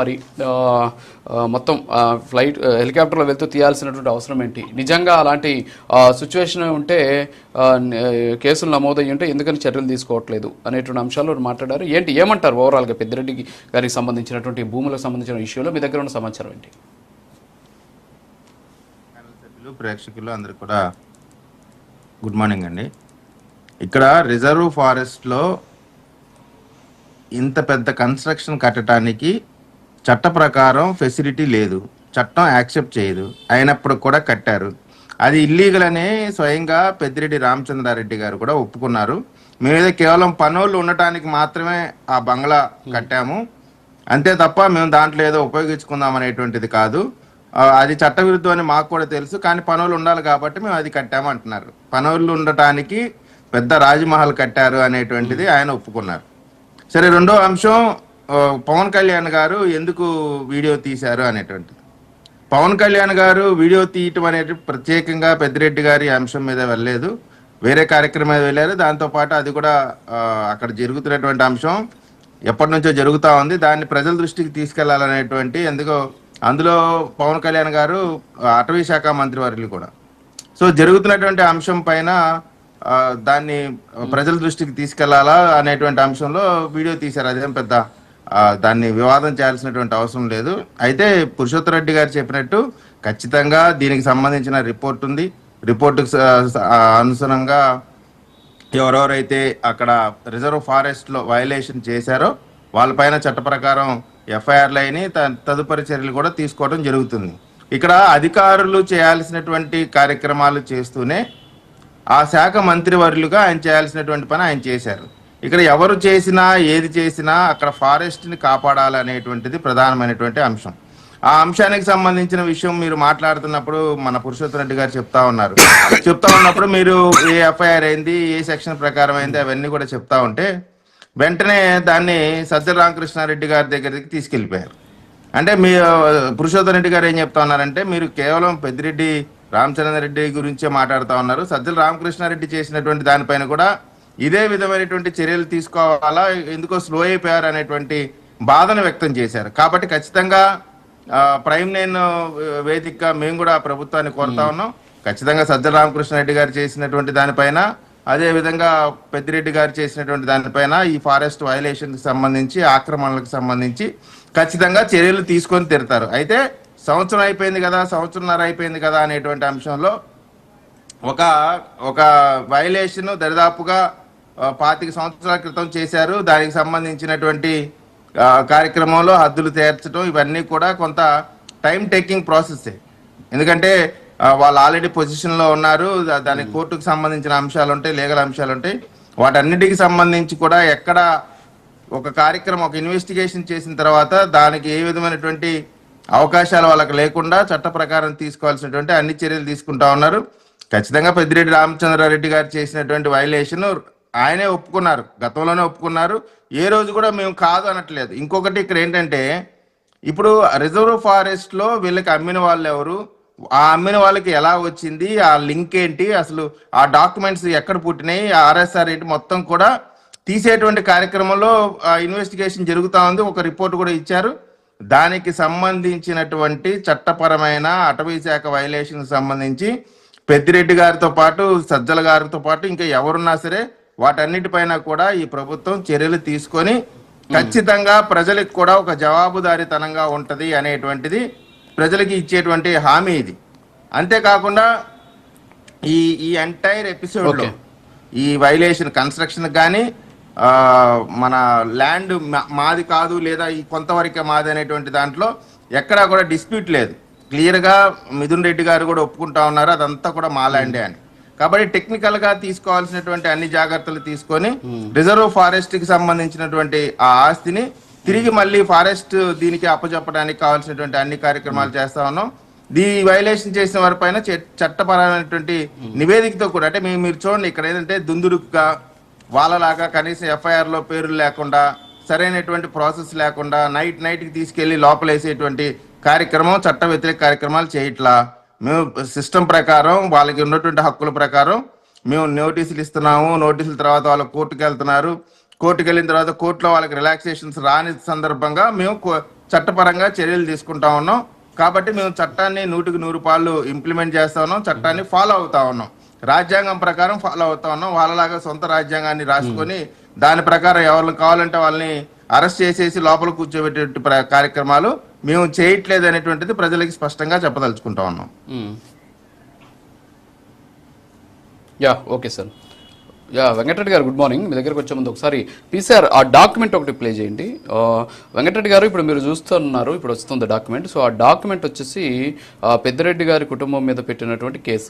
మరి మొత్తం ఫ్లైట్ హెలికాప్టర్లో వెళ్తూ తీయాల్సినటువంటి అవసరం ఏంటి? నిజంగా అలాంటి సిచ్యువేషన్ ఉంటే కేసులు నమోదయ్యి ఉంటే ఎందుకని చర్యలు తీసుకోవట్లేదు? అనేటువంటి అంశాలు మాట్లాడారు. ఏంటి? ఏమంటారు ఓవరాల్గా పెద్దిరెడ్డి గారికి సంబంధించినటువంటి భూములకు సంబంధించిన ఇష్యూలో మీ దగ్గర ఉన్న సమాచారం ఏంటి? సభ్యులు ప్రేక్షకులు అందరు కూడా గుడ్ మార్నింగ్ అండి. ఇక్కడ రిజర్వ్ ఫారెస్ట్లో ఇంత పెద్ద కన్స్ట్రక్షన్ కట్టడానికి చట్ట ప్రకారం ఫెసిలిటీ లేదు. చట్టం యాక్సెప్ట్ చేయదు. అయినప్పుడు కూడా కట్టారు. అది ఇల్లీగల్ అని స్వయంగా పెద్దిరెడ్డి రామచంద్రారెడ్డి గారు కూడా ఒప్పుకున్నారు. మేమేదో కేవలం పనులు ఉండటానికి మాత్రమే ఆ బంగ్లా కట్టాము. అంతే తప్ప మేము దాంట్లో ఏదో ఉపయోగించుకుందాం అనేటువంటిది కాదు. అది చట్టవిరుద్ధం అని మాకు కూడా తెలుసు. కానీ పనులు ఉండాలి కాబట్టి మేము అది కట్టాము అంటున్నారు. పనులు ఉండటానికి పెద్ద రాజమహల్ కట్టారు అనేటువంటిది ఆయన ఒప్పుకున్నారు. సరే రెండో అంశం పవన్ కళ్యాణ్ గారు ఎందుకు వీడియో తీశారు అనేటువంటిది. పవన్ కళ్యాణ్ గారు వీడియో తీయటం అనేది ప్రత్యేకంగా పెద్దిరెడ్డి గారి అంశం మీద వెళ్ళలేదు. వేరే కార్యక్రమం మీద వెళ్ళారు. దాంతోపాటు అది కూడా అక్కడ జరుగుతున్నటువంటి అంశం ఎప్పటి నుంచో జరుగుతూ ఉంది. దాన్ని ప్రజల దృష్టికి తీసుకెళ్ళాలనేటువంటి ఎందుకో అందులో పవన్ కళ్యాణ్ గారు అటవీ శాఖ మంత్రి వారిని కూడా. సో జరుగుతున్నటువంటి అంశం పైన దాన్ని ప్రజల దృష్టికి తీసుకెళ్ళాలా అనేటువంటి అంశంలో వీడియో తీశారు. అదేం పెద్ద దాన్ని వివాదం చేయాల్సినటువంటి అవసరం లేదు. అయితే పురుషోత్తర రెడ్డి గారు చెప్పినట్టు ఖచ్చితంగా దీనికి సంబంధించిన రిపోర్ట్ ఉంది. రిపోర్టుకు అనుసరంగా ఎవరెవరైతే అక్కడ రిజర్వ్ ఫారెస్ట్లో వైలేషన్ చేశారో వాళ్ళపైన చట్ట ప్రకారం ఎఫ్ఐఆర్లు అయినాయి త- తదుపరి చర్యలు కూడా తీసుకోవడం జరుగుతుంది. ఇక్కడ అధికారులు చేయాల్సినటువంటి కార్యక్రమాలు చేస్తూనే ఆ శాఖ మంత్రివర్యులుగా ఆయన చేయాల్సినటువంటి పని ఆయన చేశారు. ఇక్కడ ఎవరు చేసినా ఏది చేసినా అక్కడ ఫారెస్ట్ని కాపాడాలి అనేటువంటిది ప్రధానమైనటువంటి అంశం. ఆ అంశానికి సంబంధించిన విషయం మీరు మాట్లాడుతున్నప్పుడు మన పురుషోత్తమ రెడ్డి గారు చెప్తా ఉన్నారు. చెప్తా ఉన్నప్పుడు మీరు ఏ ఎఫ్ఐఆర్ అయింది ఏ సెక్షన్ ప్రకారం అయింది అవన్నీ కూడా చెప్తా ఉంటే వెంటనే దాన్ని సజ్జల రామకృష్ణారెడ్డి గారి దగ్గరికి తీసుకెళ్ళిపోయారు అంటే మీ ఆ, పురుషోత్తమ రెడ్డి గారు ఏం చెప్తా ఉన్నారంటే మీరు కేవలం పెద్దిరెడ్డి రామచంద్రరెడ్డి గురించే మాట్లాడుతా ఉన్నారు. సజ్జల రామకృష్ణారెడ్డి చేసినటువంటి దానిపైన కూడా ఇదే విధమైనటువంటి చర్యలు తీసుకోవాలా? ఎందుకో స్లో అయిపోయారు అనేటువంటి బాధను వ్యక్తం చేశారు. కాబట్టి ఖచ్చితంగా ప్రైమ్ నైన్ వేదికగా మేము కూడా ప్రభుత్వాన్ని కోరుతా ఉన్నాం. ఖచ్చితంగా సజ్జల రామకృష్ణారెడ్డి గారు చేసినటువంటి దానిపైన అదే విధంగా పెద్దిరెడ్డి గారు చేసినటువంటి దానిపైన ఈ ఫారెస్ట్ వైలేషన్ సంబంధించి ఆక్రమణలకు సంబంధించి ఖచ్చితంగా చర్యలు తీసుకొని తిడతారు. అయితే సంవత్సరం అయిపోయింది కదా సంవత్సరంన్నర అయిపోయింది కదా అనేటువంటి అంశంలో ఒక ఒక వైలేషన్ దరిదాపుగా పాతిక సంవత్సరాల క్రితం చేశారు. దానికి సంబంధించినటువంటి కార్యక్రమంలో హద్దులు తీర్చడం ఇవన్నీ కూడా కొంత టైం టేకింగ్ ప్రాసెస్ ఎందుకంటే వాళ్ళు ఆల్రెడీ పొజిషన్లో ఉన్నారు. దా- దానికి కోర్టుకు సంబంధించిన అంశాలు ఉంటాయి లీగల్ అంశాలు ఉంటాయి. వాటన్నిటికి సంబంధించి కూడా ఎక్కడ ఒక కార్యక్రమం ఒక ఇన్వెస్టిగేషన్ చేసిన తర్వాత దానికి ఏ విధమైనటువంటి అవకాశాలు వాళ్ళకి లేకుండా చట్ట ప్రకారం తీసుకోవాల్సినటువంటి అన్ని చర్యలు తీసుకుంటా ఉన్నారు. ఖచ్చితంగా పెద్దిరెడ్డి రామచంద్రారెడ్డి గారు చేసినటువంటి వైలేషన్ ఆయనే ఒప్పుకున్నారు గతంలోనే ఒప్పుకున్నారు. ఏ రోజు కూడా మేము కాదు అనట్లేదు. ఇంకొకటి ఇక్కడ ఏంటంటే ఇప్పుడు రిజర్వ్ ఫారెస్ట్లో వీళ్ళకి అమ్మిన వాళ్ళు ఎవరు? ఆ అమ్మిన వాళ్ళకి ఎలా వచ్చింది? ఆ లింక్ ఏంటి? అసలు ఆ డాక్యుమెంట్స్ ఎక్కడ పుట్టినాయి? ఆ ఆర్ఎస్ఆర్ ఏంటి? మొత్తం కూడా తీసేటువంటి కార్యక్రమంలో ఇన్వెస్టిగేషన్ జరుగుతా ఉంది. ఒక రిపోర్ట్ కూడా ఇచ్చారు. దానికి సంబంధించినటువంటి చట్టపరమైన అటవీ శాఖ వైలేషన్ సంబంధించి పెద్దిరెడ్డి గారితో పాటు సజ్జల గారితో పాటు ఇంకా ఎవరున్నా సరే వాటన్నిటిపైన కూడా ఈ ప్రభుత్వం చర్యలు తీసుకొని ఖచ్చితంగా ప్రజలకు కూడా ఒక జవాబుదారీతనంగా ఉంటది అనేటువంటిది ప్రజలకి ఇచ్చేటువంటి హామీ ఇది. అంతేకాకుండా ఈ ఈ ఎంటైర్ ఎపిసోడ్లో Okay. ఈ వైలేషన్ కన్స్ట్రక్షన్ కానీ మన ల్యాండ్ మాది కాదు లేదా ఈ కొంతవరకే మాది అనేటువంటి దాంట్లో ఎక్కడా కూడా డిస్ప్యూట్ లేదు. క్లియర్గా మిథున్ రెడ్డి గారు కూడా ఒప్పుకుంటా ఉన్నారు అదంతా కూడా మా ల్యాండే అని. కాబట్టి టెక్నికల్గా తీసుకోవాల్సినటువంటి అన్ని జాగ్రత్తలు తీసుకొని రిజర్వ్ ఫారెస్ట్కి సంబంధించినటువంటి ఆ ఆస్తిని తిరిగి మళ్ళీ ఫారెస్ట్ దీనికి అప్పచెప్పడానికి కావాల్సినటువంటి అన్ని కార్యక్రమాలు చేస్తా ఉన్నాం. దీ వైలేషన్ చేసిన వారిపైన చ- చట్టపరమైనటువంటి నివేదికతో కూడా అంటే మీ- మీరు చూడండి ఇక్కడ ఏంటంటే దుందుడుకుగా వాళ్ళలాగా కనీసం ఎఫ్ఐఆర్లో పేర్లు లేకుండా సరైనటువంటి ప్రాసెస్ లేకుండా నైట్ నైట్కి తీసుకెళ్ళి లోపలేసేటువంటి కార్యక్రమం చట్ట వ్యతిరేక కార్యక్రమాలు చేయట్లా? మేము సిస్టమ్ ప్రకారం వాళ్ళకి ఉన్నటువంటి హక్కుల ప్రకారం మేము నోటీసులు ఇస్తున్నాము. నోటీసుల తర్వాత వాళ్ళు కోర్టుకు వెళ్తున్నారు. కోర్టుకు వెళ్ళిన తర్వాత కోర్టులో వాళ్ళకి రిలాక్సేషన్స్ రాని సందర్భంగా మేము చట్టపరంగా చర్యలు తీసుకుంటా ఉన్నాం. కాబట్టి మేము చట్టాన్ని నూటికి నూరు పాళ్ళు ఇంప్లిమెంట్ చేస్తా ఉన్నాం. చట్టాన్ని ఫాలో అవుతా ఉన్నాం. రాజ్యాంగం ప్రకారం ఫాలో అవుతా ఉన్నాం. వాళ్ళలాగా సొంత రాజ్యాంగాన్ని రాసుకొని దాని ప్రకారం ఎవరు కావాలంటే వాళ్ళని అరెస్ట్ చేసేసి లోపల కూర్చోబెట్టే కార్యక్రమాలు మేము చేయట్లేదు అనేటువంటిది ప్రజలకి స్పష్టంగా చెప్పదలుచుకుంటా ఉన్నాం. Yeah okay sir yeah Venkatareddy గారు గుడ్ మార్నింగ్ మీ దగ్గరకు వచ్చే ముందు ఒకసారి పీసీఆర్ ఆ డాక్యుమెంట్ ఒకటి ప్లే చేయండి. Uh, వెంకటరెడ్డి గారు ఇప్పుడు మీరు చూస్తున్నారు ఇప్పుడు వస్తుంది డాక్యుమెంట్ సో ఆ డాక్యుమెంట్ వచ్చేసి పెద్దిరెడ్డి గారి కుటుంబం మీద పెట్టినటువంటి కేసు.